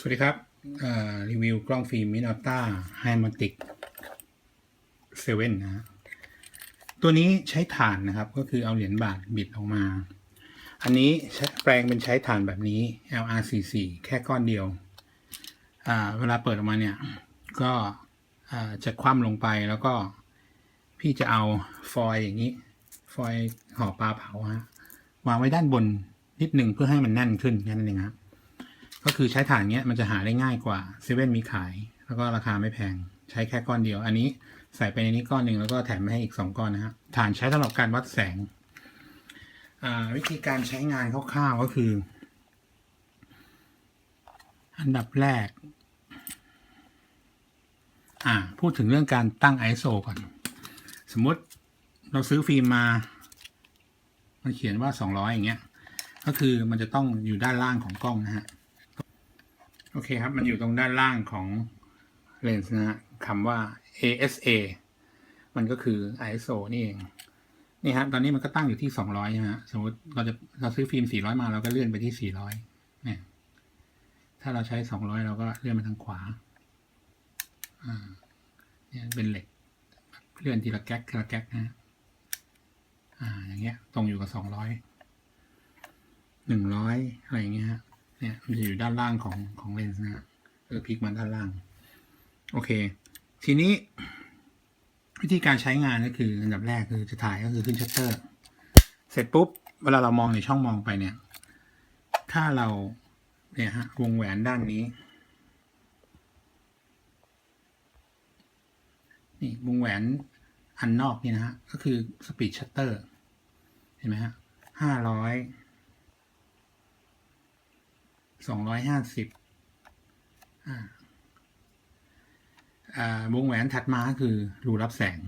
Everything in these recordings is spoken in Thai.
สวัสดีครับรีวิวกล้องฟิล์มมินอต้าไฮมาติกเซเว่นนะตัวนี้ใช้ถ่านนะครับ ก็คือเอาเหรียญบาทบิดออกมา อันนี้แปลงเป็นใช้ถ่านแบบนี้ LR44 แค่ก้อนเดียว เวลาเปิดออกมาเนี่ย ก็จะคว่ำลงไปแล้วก็พี่จะเอาฟอยล์อย่างนี้ ฟอยล์ห่อปลาเผาฮะวางไว้ด้านบนนิดหนึ่งเพื่อให้มันแน่นขึ้นแค่นั้นเองครับ ก็คือใช้ถ่านเนี้ยมันจะหาได้ง่ายกว่าเซเว่นมีขาย แล้วก็ราคาไม่แพง ใช้แค่ก้อนเดียว อันนี้ใส่ไปในนี้ก้อนหนึ่งแล้วก็แถมมาให้อีกสองก้อนนะฮะถ่านใช้สำหรับการวัดแสง วิธีการใช้งานคร่าวๆก็คือ อันดับแรก อ่า พูดถึงเรื่องการตั้ง ISO ก่อน สมมติเราซื้อฟิล์มมา มันเขียนว่า 200 อย่างเงี้ย ก็คือมันจะต้องอยู่ด้านล่างของกล้องนะฮะ โอเคครับ มันอยู่ตรงด้านล่างของเลนส์นะฮะคำว่า ASA มันก็คือ ISO นี่เอง นี่ฮะตอนนี้มันก็ตั้งอยู่ที่ 200ใช่ไหมฮะสมมติเราจะเราซื้อฟิล์ม 400 มาเราก็เลื่อนไปที่ 400เนี่ยถ้าเราใช้ 200 เราก็เลื่อนไปทางขวา อ่า เนี่ยเป็นเหล็ก เลื่อนทีละแก๊กทีละแก๊กนะ อ่า อย่างเงี้ย ตรงอยู่กับ 200หนึ่งร้อยอะไรอย่างเงี้ยฮะ เนี่ยมันจะอยู่ด้านล่างของของเลนส์นะฮะเออพลิกมาด้านล่าง โอเค ทีนี้ วิธีการใช้งานก็คืออันดับแรกคือจะถ่ายก็คือขึ้นชัตเตอร์ เสร็จปุ๊บ เวลาเรามองในช่องมองไปเนี่ย ถ้าเราเนี่ยฮะวงแหวนด้านนี้นี่วงแหวนอันนอกนี่นะฮะ ก็คือสปีดชัตเตอร์เห็นไหมฮะห้าร้อย สองร้อยห้าสิบวงแหวนถัดมาคือรูรับแสง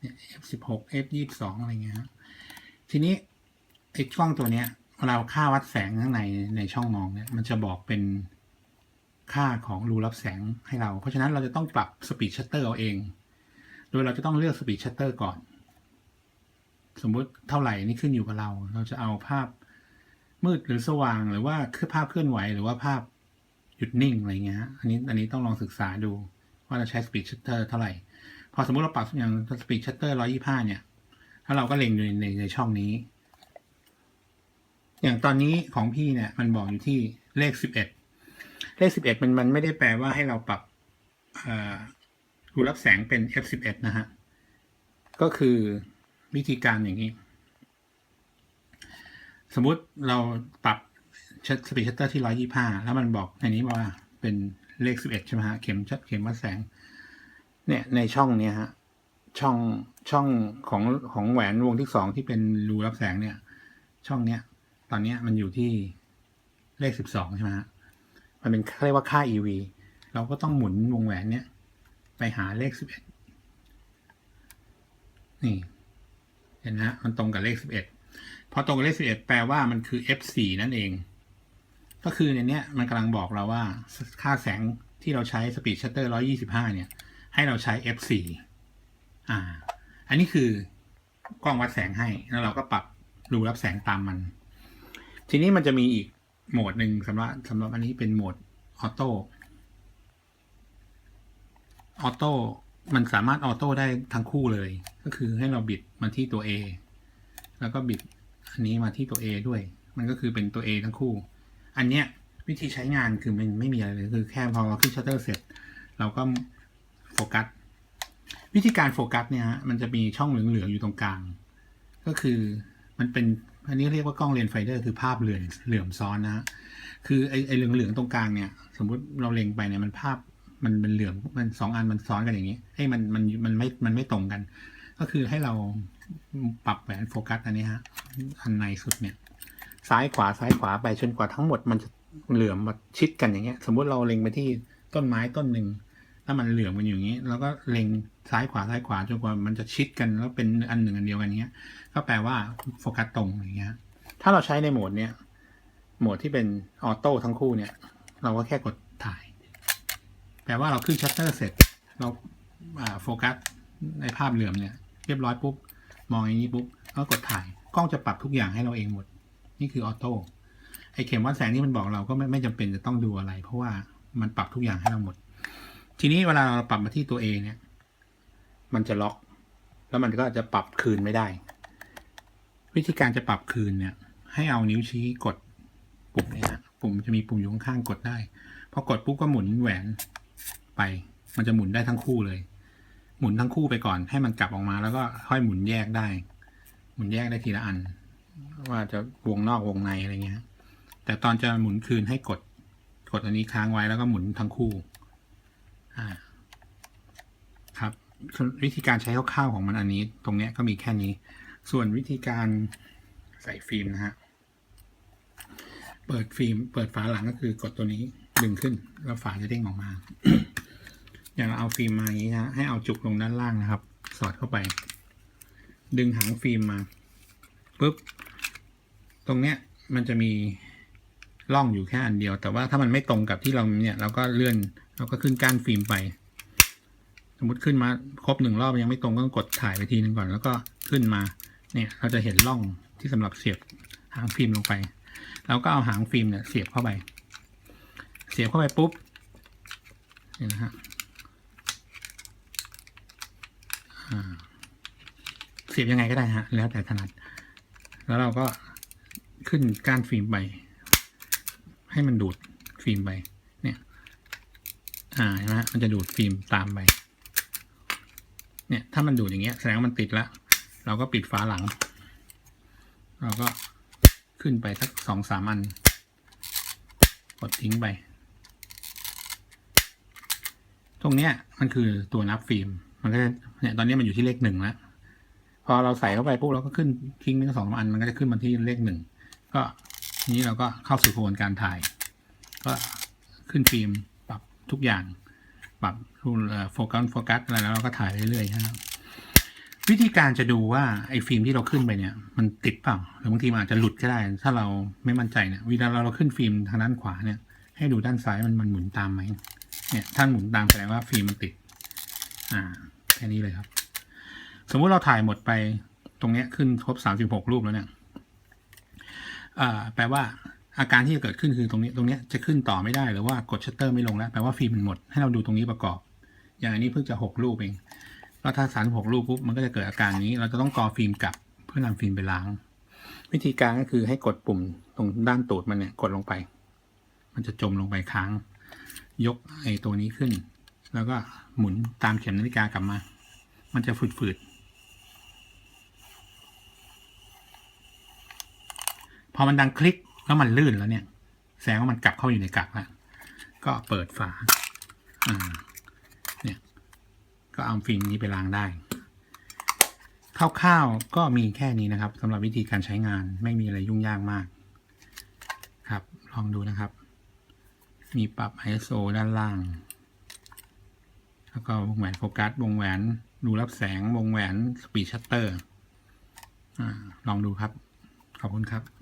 เนี่ย f สิบหก f ยี่สองอะไรเงี้ยทีนี้ไอ้ช่องตัวเนี้ยเวลาค่าวัดแสงข้างในในช่องมองเนี่ยมันจะบอกเป็นค่าของรูรับแสงให้เรา เพราะฉะนั้นเราจะต้องปรับสปีดชัตเตอร์เอาเอง โดยเราจะต้องเลือกสปีดชัตเตอร์ก่อน สมมุติเท่าไหร่นี่ขึ้นอยู่กับเรา เราจะเอาภาพ มืดหรือสว่างหรือว่าคือภาพเคลื่อนไหวหรือว่าภาพหยุดนิ่งอะไรเงี้ย อันนี้อันนี้ต้องลองศึกษาดูว่าเราใช้สปีดชัตเตอร์เท่าไหร่ พอสมมติเราปรับอย่างสปีดชัตเตอร์ร้อยี่ห้าเนี่ย ถ้าเราก็เล็งอยู่ในในช่องนี้ อย่างตอนนี้ของพี่เนี่ย มันบอกอยู่ที่เลขสิบเอ็ดเลขสิบเอ็ดมันมันไม่ได้แปลว่าให้เราปรับรูรับแสงเป็น f11 นะฮะ ก็คือวิธีการอย่างนี้ สมมุติเราปรับสปีดชัตเตอร์ที่ร้อยี่ห้าแล้วมันบอกในนี้ว่าเป็นเลขสิบเอ็ดใช่ไหมฮะ เข็มชัดเข็มวัดแสง เนี่ยในช่องเนี้ยฮะ ช่องช่องของของแหวนวงที่สองที่เป็นรูรับแสงเนี่ย ช่องเนี้ย ตอนเนี้ยมันอยู่ที่เลขสิบสองใช่ไหมฮะ มันเป็นเรียกว่าค่า EV เราก็ต้องหมุนวงแหวนเนี้ยไปหาเลขสิบเอ็ดนี่ เห็นนะมันตรงกับเลขสิบเอ็ด อตรงกับเลขสิบเอ็ดแปลว่ามันคือ f4 นั่นเอง ก็คือในเนี้ยมันกำลังบอกเราว่าค่าแสงที่เราใช้สปีดชัตเตอร์ร้อยี่สิบห้าเนี่ย ให้เราใช้ f4 อ่า อันนี้คือกล้องวัดแสงให้ แล้วเราก็ปรับรูรับแสงตามมัน ทีนี้มันจะมีอีกโหมดหนึ่งสำหรับสำหรับอันนี้เป็นโหมดออโต้ออโต้มันสามารถออโต้ได้ทั้งคู่เลย ก็คือให้เราบิดมาที่ตัว A แล้วก็บิด อันนี้มาที่ตัว A ด้วย มันก็คือเป็นตัว A ทั้งคู่ อันเนี้ยวิธีใช้งานคือมันไม่มีอะไรเลยคือแค่พอเราขึ้นชัตเตอร์เสร็จ เราก็โฟกัส วิธีการโฟกัสเนี่ยฮะมันจะมีช่องเหลืองๆอยู่ตรงกลาง ก็คือมันเป็นอันนี้เรียกว่ากล้องเลนส์ไฟเดอร์คือภาพเหลื่อมเหลื่อมซ้อนนะฮะคือไอ้ไอ้เหลืองๆตรงกลางเนี่ย สมมุติเราเล็งไปเนี่ยมันภาพมันเป็นเหลือมมันสองอันมันซ้อนกันอย่างนี้ให้มันมันมันไม่มันไม่ตรงกัน ก็คือให้เรา ปรับแหวนโฟกัสอันนี้ฮะ อันในสุดเนี่ย ซ้ายขวาซ้ายขวาไปจนกว่าทั้งหมดมันจะเหลื่อมมาชิดกันอย่างเงี้ย สมมุติเราเล็งไปที่ต้นไม้ต้นหนึ่งแล้วมันเหลื่อมกันอยู่อย่างนี้ แล้วก็เล็งซ้ายขวาซ้ายขวาจนกว่ามันจะชิดกันแล้วเป็นอันหนึ่งอันเดียวกันเงี้ย ก็แปลว่าโฟกัสตรงอย่างเงี้ย ถ้าเราใช้ในโหมดเนี้ยโหมดที่เป็นออโต้ทั้งคู่เนี่ย เราก็แค่กดถ่าย แปลว่าเราขึ้นชัตเตอร์เสร็จ เราโฟกัสในภาพเหลื่อมเนี่ย เรียบร้อยปุ๊บ มองอย่างนี้ปุ๊บก็กดถ่ายกล้องจะปรับทุกอย่างให้เราเองหมด นี่คือออโต้ไอเข็มวัดแสงที่มันบอกเราก็ไม่ไม่จำเป็นจะต้องดูอะไร เพราะว่ามันปรับทุกอย่างให้เราหมด ทีนี้เวลาเราปรับมาที่ตัว A เนี่ย มันจะล็อก แล้วมันก็จะปรับคืนไม่ได้ วิธีการจะปรับคืนเนี่ย ให้เอานิ้วชี้กดปุ่มเนี่ยปุ่มจะมีปุ่มอยู่ข้างๆกดได้พอกดปุ๊บก็หมุนแหวนไป มันจะหมุนได้ทั้งคู่เลย หมุนทั้งคู่ไปก่อน ให้มันกลับออกมาแล้วก็ค่อยหมุนแยกได้ หมุนแยกได้ทีละอัน ว่าจะวงนอกวงในอะไรเงี้ย แต่ตอนจะหมุนคืนให้กด กดอันนี้ค้างไว้แล้วก็หมุนทั้งคู่ อ่า ครับ วิธีการใช้คร่าวๆของมันอันนี้ ตรงเนี้ยก็มีแค่นี้ ส่วนวิธีการใส่ฟิล์มนะฮะ เปิดฟิล์ม เปิดฝาหลังก็คือกดตัวนี้ดึงขึ้น แล้วฝาจะเด้งออกมา อย่างเราเอาฟิล์มมาอย่างนี้นะ ให้เอาจุกลงด้านล่างนะครับ สอดเข้าไป ดึงหางฟิล์มมาปุ๊บ ตรงเนี้ยมันจะมีร่องอยู่แค่อันเดียว แต่ว่าถ้ามันไม่ตรงกับที่เราเนี่ยเราก็เลื่อนเราก็ขึ้นก้านฟิล์มไป สมมติขึ้นมาครบหนึ่งรอบยังไม่ตรงก็ต้องกดถ่ายไปทีนึงก่อน แล้วก็ขึ้นมา เนี่ยเราจะเห็นร่องที่สำหรับเสียบหางฟิล์มลงไป แล้วก็เอาหางฟิล์มเนี่ยเสียบเข้าไป เสียบเข้าไปปุ๊บ เนี่ยนะฮะอ่า เสียบยังไงก็ได้ฮะ แล้วแต่ถนัด แล้วเราก็ขึ้นก้านฟิล์มไป ให้มันดูดฟิล์มไป เนี่ย อ่าเห็นไหมฮะมันจะดูดฟิล์มตามไป เนี่ย ถ้ามันดูดอย่างเงี้ยแสดงว่ามันติดแล้วเราก็ปิดฝาหลัง เราก็ขึ้นไปสักสองสามอัน กดทิ้งไป ตรงเนี้ยมันคือตัวนับฟิล์ม มันก็จะเนี่ยตอนนี้มันอยู่ที่เลขหนึ่งแล้วพอเราใส่เข้าไปปุ๊บเราก็ขึ้นทิ้งไปสองอันมันก็จะขึ้นมาที่เลขหนึ่งก็ทีนี้เราก็เข้าสู่กระบวนการถ่าย ก็ขึ้นฟิล์มปรับทุกอย่าง ปรับรูโฟกัสโฟกัสอะไรแล้วเราก็ถ่ายเรื่อยๆครับวิธีการจะดูว่าไอ้ฟิล์มที่เราขึ้นไปเนี่ย มันติดเปล่าหรือบางทีมันอาจจะหลุดก็ได้ ถ้าเราไม่มั่นใจเนี่ยเวลาเราขึ้นฟิล์มทางด้านขวาเนี่ย ให้ดูด้านซ้ายมันมันหมุนตามไหมเนี่ยถ้าหมุนตามแสดงว่าฟิล์มมันติด อ่า แค่นี้เลยครับ สมมุติเราถ่ายหมดไปตรงนี้ขึ้นครบสามสิบหกรูปแล้วเนี่ยแปลว่าอาการที่จะเกิดขึ้นคือตรงนี้ตรงนี้จะขึ้นต่อไม่ได้หรือว่ากดชัตเตอร์ไม่ลงแล้วแปลว่าฟิล์มมันหมดให้เราดูตรงนี้ประกอบ อย่างอันนี้เพิ่งจะหกรูปเองก็ถ้าสามหกรูปปุ๊บมันก็จะเกิดอาการนี้ เราจะต้องกอฟิล์มกลับเพื่อนำฟิล์มไปล้าง วิธีการก็คือให้กดปุ่มตรงด้านตูดมันเนี่ยกดลงไป มันจะจมลงไปค้าง ยกไอ้ตัวนี้ขึ้น แล้วก็หมุนตามเข็มนาฬิกากลับมา มันจะฝืดๆ พอมันดังคลิกแล้วมันลื่นแล้วเนี่ย แสดงว่ามันกลับเข้าอยู่ในกักแล้วก็เปิดฝาเนี่ย ก็เอาฟิล์มนี้ไปล้างได้คร่าวๆก็มีแค่นี้นะครับสำหรับวิธีการใช้งานไม่มีอะไรยุ่งยากมาก ครับ ลองดูนะครับ มีปรับ ISO ด้านล่าง แล้วก็วงแหวนโฟกัส วงแหวนดูรับแสง วงแหวนสปีดชัตเตอร์ลองดูครับ ขอบคุณครับ